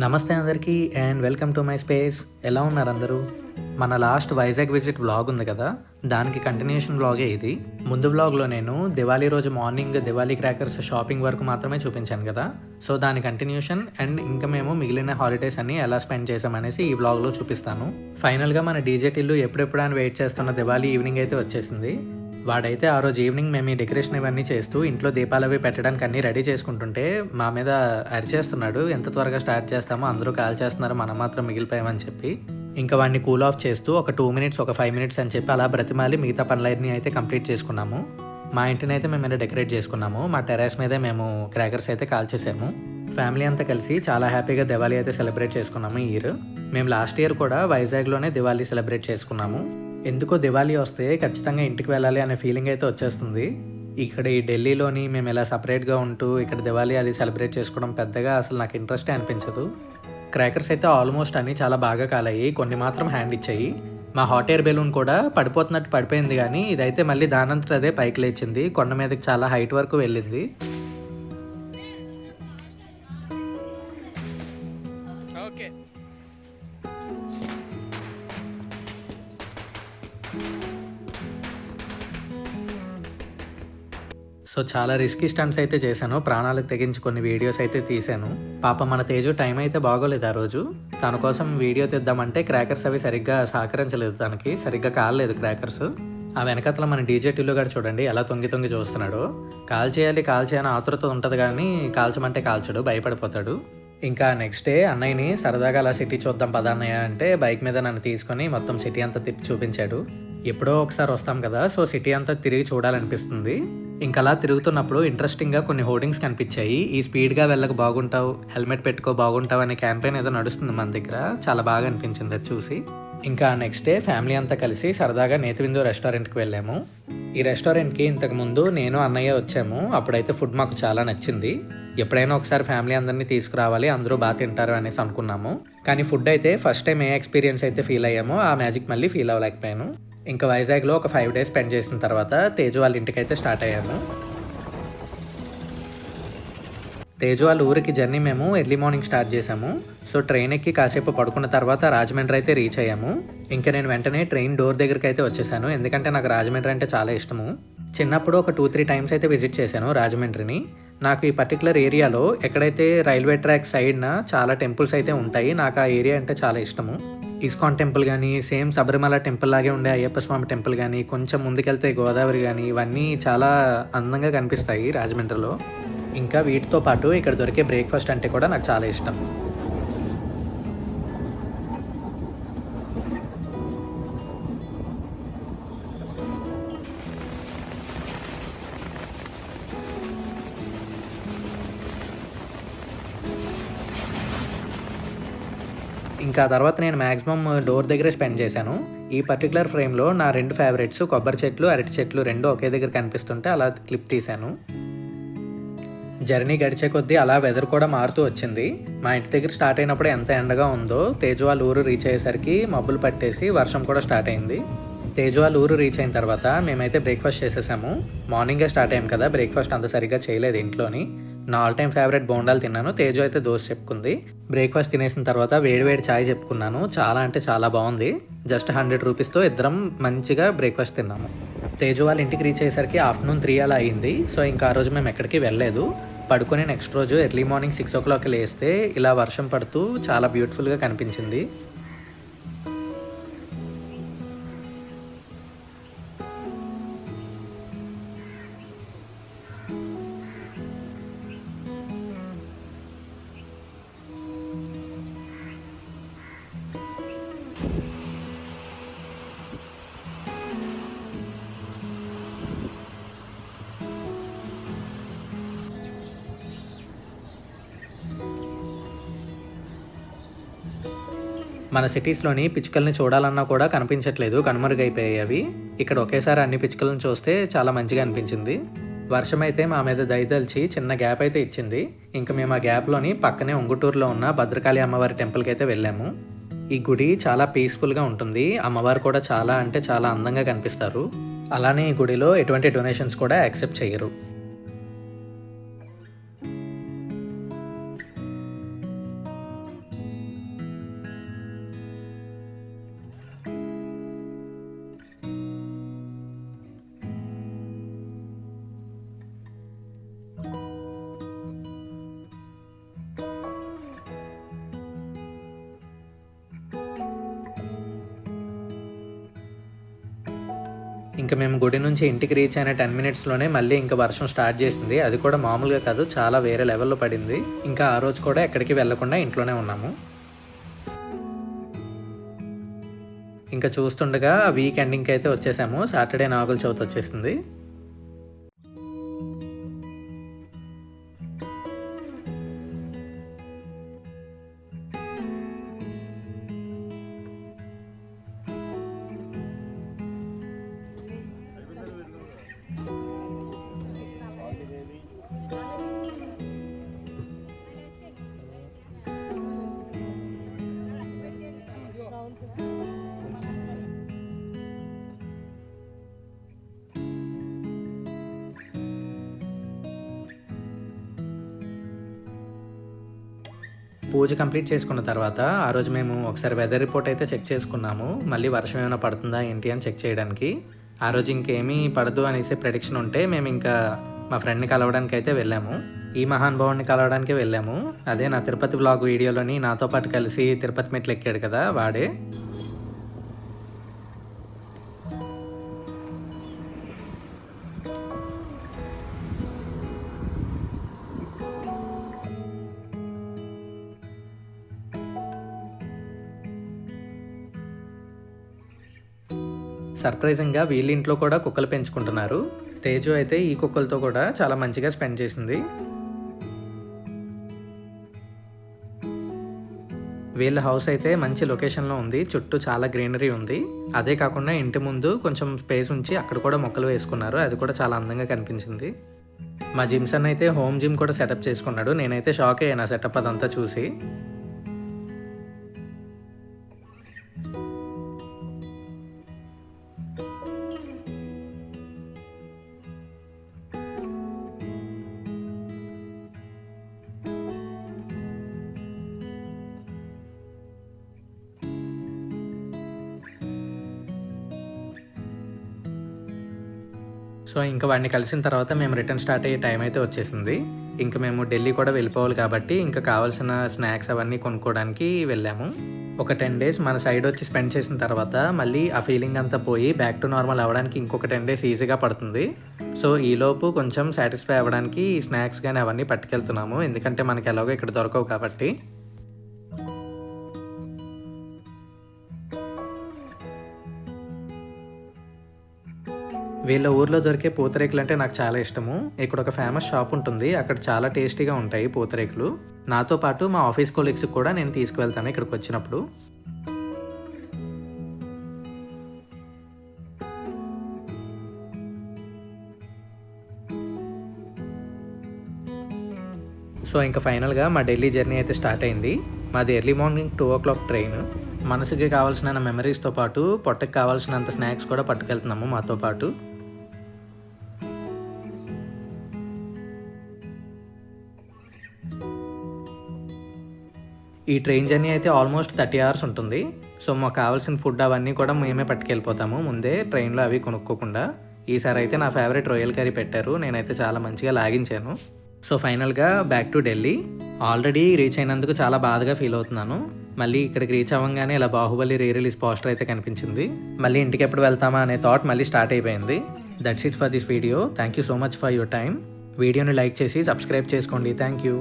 నమస్తే అందరికీ and welcome to my space. ఎలా ఉన్నారు అందరూ? మన లాస్ట్ వైజాగ్ విజిట్ వ్లాగ్ ఉంది కదా దానికి కంటిన్యూషన్ వ్లాగే ఇది. ముందు వ్లాగ్లో నేను దివాళీ రోజు మార్నింగ్ దివాళీ క్రాకర్స్ షాపింగ్ వరకు మాత్రమే చూపించాను కదా. సో దాని కంటిన్యూషన్ అండ్ ఇంకా మేము మిగిలిన హాలిడేస్ అన్ని ఎలా స్పెండ్ చేసామనేసి ఈ వ్లాగ్లో చూపిస్తాను. ఫైనల్గా మన డీజే టిల్లు ఎప్పుడెప్పుడు అని వెయిట్ చేస్తున్న దివాళీ ఈవినింగ్ అయితే వచ్చేసింది. వాడైతే ఆ రోజు ఈవినింగ్ మేము ఈ డెకరేషన్ ఇవన్నీ చేస్తూ ఇంట్లో దీపాలు అవి పెట్టడానికి అన్నీ రెడీ చేసుకుంటుంటే మా మీద అరిచేస్తున్నాడు. ఎంత త్వరగా స్టార్ట్ చేస్తామో అందరూ కాల్ చేస్తున్నారు మనం మాత్రం మిగిలిపోయామని చెప్పి. ఇంకా వాడిని కూల్ ఆఫ్ చేస్తూ ఒక టూ మినిట్స్ ఒక ఫైవ్ మినిట్స్ అని చెప్పి అలా బ్రతిమాలి మిగతా పనులన్నీ అయితే కంప్లీట్ చేసుకున్నాము. మా ఇంటిని అయితే మేము ఇలా డెకరేట్ చేసుకున్నాము. మా టెరాస్ మీదే మేము క్రాకర్స్ అయితే కాల్ చేసాము. ఫ్యామిలీ అంతా కలిసి చాలా హ్యాపీగా దివాళీ అయితే సెలబ్రేట్ చేసుకున్నాము ఈ ఇయర్ మేము లాస్ట్ ఇయర్ కూడా వైజాగ్లోనే దివాళీ సెలబ్రేట్ చేసుకున్నాము. ఎందుకో దివాళీ వస్తే ఖచ్చితంగా ఇంటికి వెళ్ళాలి అనే ఫీలింగ్ అయితే వచ్చేస్తుంది. ఇక్కడ ఈ ఢిల్లీలోని మేము ఇలా సపరేట్గా ఉంటూ ఇక్కడ దివాళీ అది సెలబ్రేట్ చేసుకోవడం పెద్దగా అసలు నాకు ఇంట్రెస్టే అనిపించదు. క్రాకర్స్ అయితే ఆల్మోస్ట్ అన్నీ చాలా బాగా కాలాయి కొన్ని మాత్రం హ్యాండ్ ఇచ్చాయి. మా హాట్ ఎయిర్ బెలూన్ కూడా పడిపోతున్నట్టు పడిపోయింది కానీ ఇదైతే మళ్ళీ దానంతట అదే పైకి లేచింది కొండ మీదకి చాలా హైట్ వరకు వెళ్ళింది. ఓకే సో చాలా రిస్కీ స్టంట్స్ అయితే చేశాను. ప్రాణాలకు తెగించి కొన్ని వీడియోస్ అయితే తీశాను. పాప మన తేజు టైం అయితే బాగోలేదు ఆ రోజు. తన కోసం వీడియో తీద్దామంటే క్రాకర్స్ అవి సరిగ్గా సహకరించలేదు తనకి. సరిగ్గా కాలేదు క్రాకర్స్ ఆ వెనకతల మన డీజే టిల్లు గారు చూడండి ఎలా తొంగి తొంగి చూస్తున్నాడు. కాల్ చేయాలి కాల్ చేయాలని ఆతురత ఉంటుంది కానీ కాల్చమంటే కాల్చడు భయపడిపోతాడు. ఇంకా నెక్స్ట్ డే అన్నయ్యని సరదాగా అలా సిటీ చూద్దాం పదా అన్నయ్య అంటే బైక్ మీద నన్ను తీసుకొని మొత్తం సిటీ అంతా తిప్పి చూపించాడు. ఎప్పుడో ఒకసారి వస్తాం కదా సో సిటీ అంతా తిరిగి చూడాలనిపిస్తుంది. ఇంకా అలా తిరుగుతున్నప్పుడు ఇంట్రెస్టింగ్గా కొన్ని హోర్డింగ్స్ కనిపించాయి. ఈ స్పీడ్గా వెళ్ళక బాగుంటావు హెల్మెట్ పెట్టుకో బాగుంటావు అనే క్యాంపెయిన్ ఏదో నడుస్తుంది మన దగ్గర. చాలా బాగా అనిపించింది అది చూసి. ఇంకా నెక్స్ట్ డే ఫ్యామిలీ అంతా కలిసి సరదాగా నేతివిందు రెస్టారెంట్కి వెళ్ళాము. ఈ రెస్టారెంట్కి ఇంతకు ముందు నేను అన్నయ్య వచ్చాము. అప్పుడైతే ఫుడ్ మాకు చాలా నచ్చింది. ఎప్పుడైనా ఒకసారి ఫ్యామిలీ అందరినీ తీసుకురావాలి అందరూ బాగా తింటారు అనేసి అనుకున్నాము. కానీ ఫుడ్ అయితే ఫస్ట్ టైం ఏ ఎక్స్పీరియన్స్ అయితే ఫీల్ అయ్యామో ఆ మ్యాజిక్ మళ్ళీ ఫీల్ అవ్వలేకపోయాను. ఇంకా వైజాగ్లో ఒక ఫైవ్ డేస్ స్పెండ్ చేసిన తర్వాత తేజు వాళ్ళ ఇంటికి అయితే స్టార్ట్ అయ్యాము. తేజు వాళ్ళ ఊరికి జర్నీ మేము ఎర్లీ మార్నింగ్ స్టార్ట్ చేసాము. సో ట్రైన్ ఎక్కి కాసేపు పడుకున్న తర్వాత రాజమండ్రి అయితే రీచ్ అయ్యాము. ఇంకా నేను వెంటనే ట్రైన్ డోర్ దగ్గరికి అయితే వచ్చేసాను. ఎందుకంటే నాకు రాజమండ్రి అంటే చాలా ఇష్టము. చిన్నప్పుడు ఒక టూ త్రీ టైమ్స్ అయితే విజిట్ చేశాను రాజమండ్రిని. నాకు ఈ పర్టికులర్ ఏరియాలో ఎక్కడైతే రైల్వే ట్రాక్ సైడ్న చాలా టెంపుల్స్ అయితే ఉంటాయి నాకు ఆ ఏరియా అంటే చాలా ఇష్టము. ఇస్కాన్ టెంపుల్ కానీ సేమ్ శబరిమల టెంపుల్ లాగే ఉండే అయ్యప్ప స్వామి టెంపుల్ కానీ కొంచెం ముందుకెళ్తే గోదావరి కానీ ఇవన్నీ చాలా అందంగా కనిపిస్తాయి రాజమండ్రిలో. ఇంకా వీటితో పాటు ఇక్కడ దొరికే బ్రేక్ఫాస్ట్ అంటే కూడా నాకు చాలా ఇష్టం. ఇంకా ఆ తర్వాత నేను మ్యాక్సిమం డోర్ దగ్గరే స్పెండ్ చేశాను. ఈ పర్టికులర్ ఫ్రేమ్లో నా రెండు ఫేవరెట్స్ కొబ్బరి చెట్లు అరటి చెట్లు రెండు ఒకే దగ్గర కనిపిస్తుంటే అలా క్లిప్ తీశాను. జర్నీ గడిచే కొద్దీ అలా వెదర్ కూడా మారుతూ వచ్చింది. మా ఇంటి దగ్గర స్టార్ట్ అయినప్పుడు ఎంత ఎండగా ఉందో తేజ్వాల్ ఊరు రీచ్ అయ్యేసరికి మబ్బులు పట్టేసి వర్షం కూడా స్టార్ట్ అయింది. తేజువాల్ ఊరు రీచ్ అయిన తర్వాత మేమైతే బ్రేక్ఫాస్ట్ చేసేసాము. మార్నింగే స్టార్ట్ అయ్యాం కదా బ్రేక్ఫాస్ట్ అంత సరిగ్గా చేయలేదు ఇంట్లోని. నా ఆల్ టైమ్ ఫేవరెట్ బోండాలు తిన్నాను. తేజు అయితే దోశ చెప్పుకుంది. బ్రేక్ఫాస్ట్ తినేసిన తర్వాత వేడివేడి ఛాయ్ చెప్పుకున్నాను. చాలా అంటే చాలా బాగుంది. జస్ట్ హండ్రెడ్ రూపీస్తో ఇద్దరం మంచిగా బ్రేక్ఫాస్ట్ తిన్నాము. తేజు వాళ్ళ ఇంటికి రీచ్ అయ్యేసరికి ఆఫ్టర్నూన్ త్రీ అలా అయింది. సో ఇంకా ఆ రోజు మేము ఎక్కడికి వెళ్ళలేదు. పడుకొని నెక్స్ట్ రోజు ఎర్లీ మార్నింగ్ సిక్స్ ఓ క్లాక్కి లేస్తే ఇలా వర్షం పడుతూ చాలా బ్యూటిఫుల్గా కనిపించింది. మన సిటీస్లోని పిచ్చుకల్ని చూడాలన్నా కూడా కనిపించట్లేదు. కనుమరుగైపోయాయి అవి. ఇక్కడ ఒకేసారి అన్ని పిచ్చుకలను చూస్తే చాలా మంచిగా అనిపించింది. వర్షం అయితే మా మీద దయదలిచి చిన్న గ్యాప్ అయితే ఇచ్చింది. ఇంకా మేము ఆ గ్యాప్లోని పక్కనే ఉంగుటూరులో ఉన్న భద్రకాళి అమ్మవారి టెంపుల్కి అయితే వెళ్ళాము. ఈ గుడి చాలా పీస్ఫుల్గా ఉంటుంది. అమ్మవారు కూడా చాలా అంటే చాలా అందంగా కనిపిస్తారు. అలానే ఈ గుడిలో ఎటువంటి డొనేషన్స్ కూడా యాక్సెప్ట్ చేయరు ఇంకా మేము గుడి నుంచి ఇంటికి రీచ్ అయిన టెన్ మినిట్స్లోనే మళ్ళీ ఇంకా వర్షం స్టార్ట్ చేసింది. అది కూడా మామూలుగా కాదు చాలా వేరే లెవెల్లో పడింది. ఇంకా ఆ రోజు కూడా ఎక్కడికి వెళ్ళకుండా ఇంట్లోనే ఉన్నాము. ఇంకా చూస్తుండగా వీక్ ఎండింగ్కి అయితే వచ్చేసాము. సాటర్డే నాగుల చవితి వచ్చేసింది పూజ కంప్లీట్ చేసుకున్న తర్వాత ఆ రోజు మేము ఒకసారి వెదర్ రిపోర్ట్ అయితే చెక్ చేసుకున్నాము. మళ్ళీ వర్షం ఏమైనా పడుతుందా ఏంటి అని చెక్ చేయడానికి. ఆ రోజు ఇంకేమీ పడదు అనేసి ప్రెడిక్షన్ ఉంటే మేము ఇంకా మా ఫ్రెండ్ని కలవడానికి అయితే వెళ్ళాము. ఈ మహానుభావుని కలవడానికి వెళ్ళాము. అదే నా తిరుపతి బ్లాగ్ వీడియోలోని నాతో పాటు కలిసి తిరుపతి మెట్లు ఎక్కాడు కదా వాడే. సర్ప్రైజింగ్గా వీళ్ళ ఇంట్లో కూడా కుక్కలు పెంచుకుంటున్నారు. తేజు అయితే ఈ కుక్కలతో కూడా చాలా మంచిగా స్పెండ్ చేసింది. వీళ్ళ హౌస్ అయితే మంచి లొకేషన్లో ఉంది. చుట్టూ చాలా గ్రీనరీ ఉంది. అదే కాకుండా ఇంటి ముందు కొంచెం స్పేస్ ఉంచి అక్కడ కూడా మొక్కలు వేసుకున్నారు. అది కూడా చాలా అందంగా కనిపించింది. మా జిమ్సన్ అయితే హోమ్ జిమ్ కూడా సెటప్ చేసుకున్నాడు. నేనైతే షాక్ అయ్యాను ఆ సెటప్ అదంతా చూసి. సో ఇంకా వాడిని కలిసిన తర్వాత మేము రిటర్న్ స్టార్ట్ అయ్యే టైం అయితే వచ్చేసింది. ఇంకా మేము ఢిల్లీ కూడా వెళ్ళిపోవాలి కాబట్టి ఇంకా కావాల్సిన స్నాక్స్ అవన్నీ కొనుక్కోవడానికి వెళ్ళాము. ఒక టెన్ డేస్ మన సైడ్ వచ్చి స్పెండ్ చేసిన తర్వాత మళ్ళీ ఆ ఫీలింగ్ అంతా పోయి బ్యాక్ టు నార్మల్ అవ్వడానికి ఇంకొక టెన్ డేస్ ఈజీగా పడుతుంది. సో ఈలోపు కొంచెం సాటిస్ఫై అవ్వడానికి స్నాక్స్ కానీ అవన్నీ పట్టుకెళ్తున్నాము. ఎందుకంటే మనకి ఎలాగో ఇక్కడ దొరకవు కాబట్టి. వీళ్ళ ఊర్లో దొరికే పూతరేకులు అంటే నాకు చాలా ఇష్టము. ఇక్కడ ఒక ఫేమస్ షాప్ ఉంటుంది. అక్కడ చాలా టేస్టీగా ఉంటాయి పూతరేకులు. నాతో పాటు మా ఆఫీస్ కొలీగ్స్కి కూడా నేను తీసుకువెళ్తాను ఇక్కడికి వచ్చినప్పుడు. సో ఇంకా ఫైనల్గా మా ఢిల్లీ జర్నీ అయితే స్టార్ట్ అయింది. మాది early morning two o'clock train మనసుకి కావాల్సిన మెమరీస్తో పాటు పొట్టకి కావాల్సినంత స్నాక్స్ కూడా పట్టుకెళ్తున్నాము మాతో పాటు. ఈ ట్రైన్ జర్నీ అయితే ఆల్మోస్ట్ థర్టీ అవర్స్ ఉంటుంది. సో మాకు కావాల్సిన ఫుడ్ అవన్నీ కూడా మేమే పట్టుకెళ్ళిపోతాము. ముందే ట్రైన్లో అవి కొనుక్కోకుండా. ఈసారి అయితే నా ఫేవరెట్ రొయ్యల్ కర్రీ పెట్టారు. నేనైతే చాలా మంచిగా లాగించాను. సో ఫైనల్గా back to Delhi already reach అయినందుకు చాలా బాధగా ఫీల్ అవుతున్నాను. మళ్ళీ ఇక్కడికి రీచ్ అవ్వగానే ఇలా బాహుబలి రీ రిలీజ్ పోస్టర్ అయితే కనిపించింది. మళ్ళీ ఇంటికి ఎప్పుడు వెళ్తామా అనే థాట్ మళ్ళీ స్టార్ట్ అయిపోయింది. That's it for this video thank you so much for your time వీడియోని లైక్ చేసి సబ్స్క్రైబ్ చేసుకోండి. Thank you